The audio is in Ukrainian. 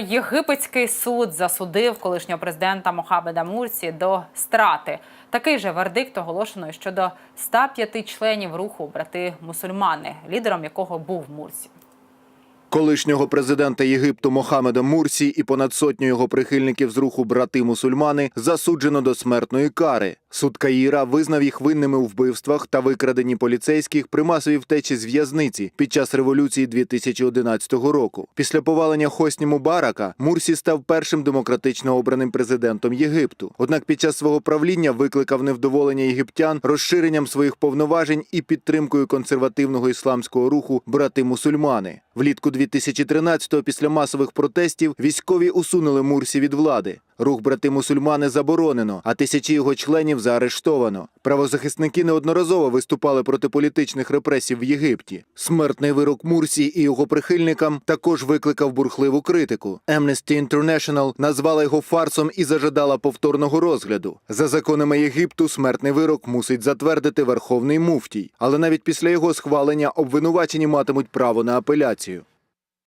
єгипетський суд засудив колишнього президента Мохамеда Мурсі до страти. Такий же вердикт оголошено щодо 105 членів руху брати мусульмани, лідером якого був Мурсі. Колишнього президента Єгипту Мохамеда Мурсі і понад сотню його прихильників з руху брати мусульмани засуджено до смертної кари. Суд Каїра визнав їх винними у вбивствах та викраденні поліцейських при масовій втечі з в'язниці під час революції 2011 року. Після повалення Хосні Мубарака Мурсі став першим демократично обраним президентом Єгипту. Однак під час свого правління викликав невдоволення єгиптян розширенням своїх повноважень і підтримкою консервативного ісламського руху брати мусульмани. Влітку 2013-го після масових протестів військові усунули Мурсі від влади. Рух брати мусульмани заборонено, а тисячі його членів заарештовано. Правозахисники неодноразово виступали проти політичних репресій в Єгипті. Смертний вирок Мурсі і його прихильникам також викликав бурхливу критику. Amnesty International назвала його фарсом і зажадала повторного розгляду. За законами Єгипту смертний вирок мусить затвердити верховний муфтій, але навіть після його схвалення обвинувачені матимуть право на апеляцію.